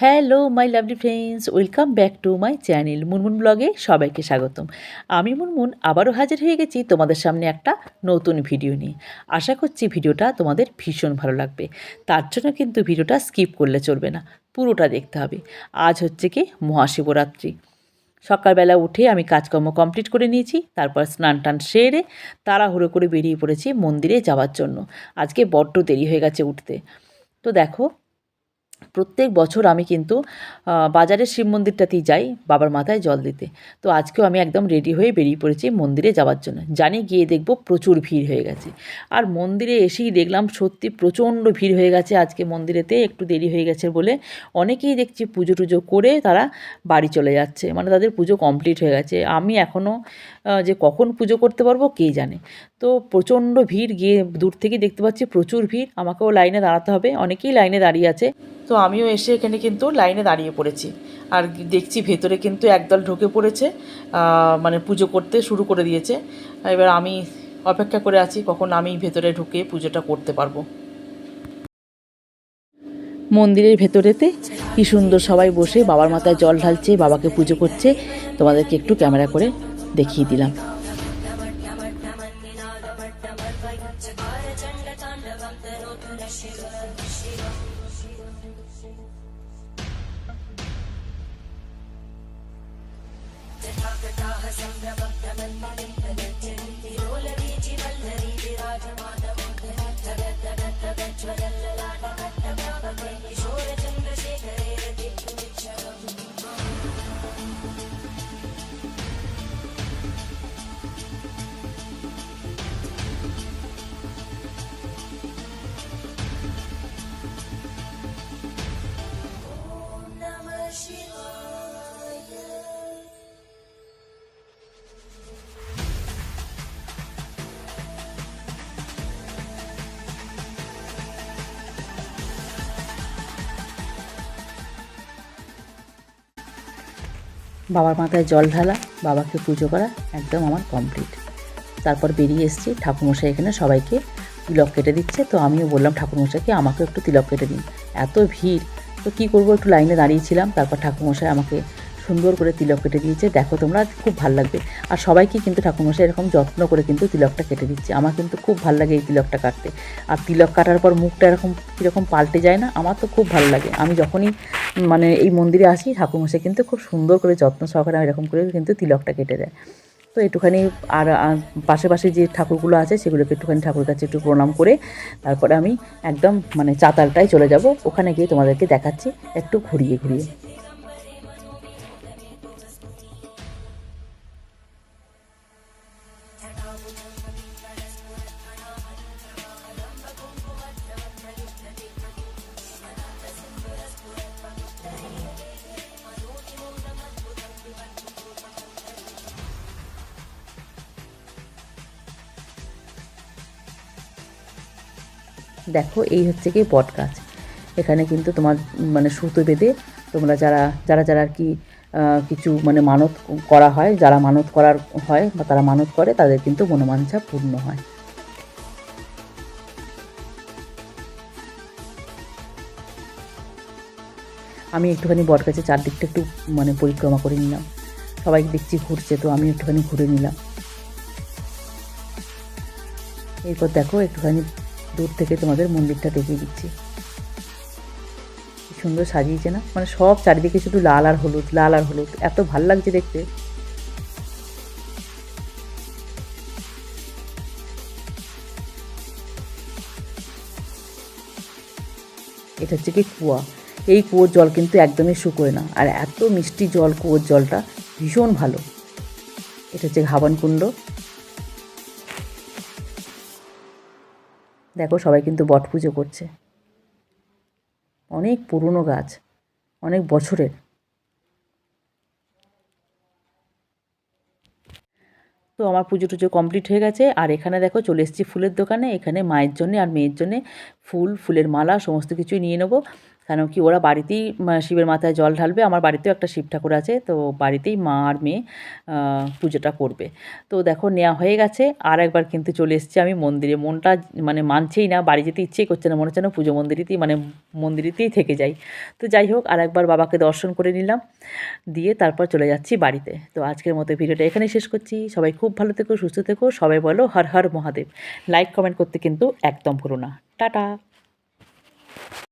Hello my lovely friends welcome back to my channel Munmun ব্লগে সবাইকে স্বাগতম। আমি মুনমুন, আবারও হাজির হয়ে গেছি তোমাদের সামনে একটা নতুন ভিডিও নিয়ে। আশা করছি ভিডিওটা তোমাদের ভীষণ ভালো লাগবে। তার জন্য কিন্তু ভিডিওটা স্কিপ করলে চলবে না, পুরোটা দেখতে হবে। আজ হচ্ছে কি মহাশিবরাত্রি। সকালবেলা উঠে আমি কাজকর্ম কমপ্লিট করে নিয়েছি, তারপর স্নান টান সেরে তাড়াহুড়ো করে বেরিয়ে পড়েছি মন্দিরে যাওয়ার জন্য। আজকে বড্ড দেরি হয়ে গেছে উঠতে। তো দেখো প্রত্যেক বছর আমি কিন্তু বাজারের শিব মন্দিরটাতেই যাই বাবার মাথায় জল দিতে। তো আজকেও আমি একদম রেডি হয়ে বেরিয়ে পড়েছি মন্দিরে যাওয়ার জন্য। জানি গিয়ে দেখব প্রচুর ভিড় হয়ে গেছে। আর মন্দিরে এসেই দেখলাম সত্যি প্রচণ্ড ভিড় হয়ে গেছে আজকে মন্দিরেতে, একটু দেরি হয়ে গেছে বলে। অনেকেই দেখছি পুজো টুজো করে তারা বাড়ি চলে যাচ্ছে মানে তাদের পুজো কমপ্লিট হয়ে গেছে। আমি এখনও যে কখন পুজো করতে পারব কে জানে। তো প্রচণ্ড ভিড়, গিয়ে দূর থেকে দেখতে পাচ্ছি প্রচুর ভিড়। আমাকেও লাইনে দাঁড়াতে হবে, অনেকেই লাইনে দাঁড়িয়ে আছে। তো আমিও এসে এখানে কিন্তু লাইনে দাঁড়িয়ে পড়েছি। আর দেখছি ভেতরে কিন্তু একদল ঢুকে পড়েছে মানে পুজো করতে শুরু করে দিয়েছে। এবার আমি অপেক্ষা করে আছি, কখন আমি ভেতরে ঢুকে পুজোটা করতে পারব। মন্দিরের ভেতরেতে কি সুন্দর সবাই বসে, বাবার মাথায় জল ঢালছে, বাবাকে পুজো করছে। তোমাদেরকে একটু ক্যামেরা করে দেখিয়ে দিলাম। Jethakta hasam devam devam mani. বাবার মাথায় জল ঢালা, বাবাকে পুজো করা একদম আমার কমপ্লিট তারপর বেরিয়ে এসেছি, ঠাকুরমশাই এখানে সবাইকে তিলক কেটে দিচ্ছে। তো আমিও বললাম, ঠাকুরমশাইকে আমাকে একটু তিলক কেটে দিন। এত ভিড়, তো কী করব? একটু লাইনে দাঁড়িয়েছিলাম, তারপর ঠাকুরমশাই আমাকে সুন্দর করে তিলক কেটে দিয়েছে। দেখো তোমরা, খুব ভালো লাগবে। আর সবাইকে কিন্তু ঠাকুরমশাই এরকম যত্ন করে কিন্তু তিলকটা কেটে দিচ্ছে। আমার কিন্তু খুব ভালো লাগে এই তিলকটা কাটতে। আর তিলক কাটার পর মুখটা এরকম, কীরকম পাল্টে যায় না, আমার তো খুব ভালো লাগে। আমি যখনই মানে এই মন্দিরে আসি, ঠাকুরমশাই কিন্তু খুব সুন্দর করে যত্ন সহকারে এরকম করে কিন্তু তিলকটা কেটে দেয়। তো একটুখানি আর পাশে পাশে যে ঠাকুরগুলো আছে, সেগুলোকে একটুখানি ঠাকুরের কাছে একটু প্রণাম করে, তারপরে আমি একদম মানে চাতালটায় চলে যাব। ওখানে গিয়ে তোমাদেরকে দেখাচ্ছি, একটু ঘুরিয়ে ঘুরিয়ে। দেখো, এই হচ্ছে কি বট গাছ এখানে কিন্তু তোমার মানে সুতো বেঁধে তোমরা যারা যারা যারা আর কি কিছু মানে মানত করা হয়, যারা মানত করার হয় বা তারা মানত করে, তাদের কিন্তু মনোমাঞ্ছা পূর্ণ হয়। আমি একটুখানি বট গাছের চারদিকটা একটু মানে পরিক্রমা করে নিলাম। সবাই দেখছি ঘুরছে, তো আমি একটুখানি ঘুরে নিলাম। এরপর দেখো, একটুখানি দূর থেকে তোমাদের মন্দিরটা দেখিয়ে দিচ্ছি। সুন্দর সাজিয়েছে না? মানে সব চারিদিকে শুধু লাল আর হলুদ, লাল আর হলুদ। এত ভালো লাগছে দেখতে। এটা হচ্ছে কি কুয়া। এই কুয়োর জল কিন্তু একদমই শুকোয় না। আর এত মিষ্টি জল কুয়োর জলটা, ভীষণ ভালো। এটা হচ্ছে ঘাবানকুণ্ড। দেখো সবাই কিন্তু বট পুজো করছে। অনেক পুরনো গাছ, অনেক বছরের। তো আমার পুজো টুজো কমপ্লিট হয়ে গেছে। আর এখানে দেখো চলে এসেছি ফুলের দোকানে। এখানে মায়ের জন্যে আর মেয়ের জন্যে ফুল, ফুলের মালা, সমস্ত কিছুই নিয়ে নেব। কেন কি ওরা বাড়িতেই শিবের মাথায় জল ঢালবে, আমার বাড়িতেও একটা শিব ঠাকুর আছে, তো বাড়িতেই মা আর মেয়ে পুজোটা করবে। তো দেখো নেওয়া হয়ে গেছে, আর একবার কিন্তু চলে এসেছি আমি মন্দিরে। মনটা মানে মানছেই না, বাড়ি যেতে ইচ্ছেই করছে না, মনে হচ্ছে না পুজো মন্দিরেতেই মানে মন্দিরেতেই থেকে যাই। তো যাই হোক, আর একবার বাবাকে দর্শন করে নিলাম, দিয়ে তারপর চলে যাচ্ছি বাড়িতে। তো আজকের মতো ভিডিওটা এখানেই শেষ করছি। সবাই খুব ভালো থেকো, সুস্থ থেকো, সবাই বলো হর হর মহাদেব। লাইক কমেন্ট করতে কিন্তু একদম ভুলো না। টাটা!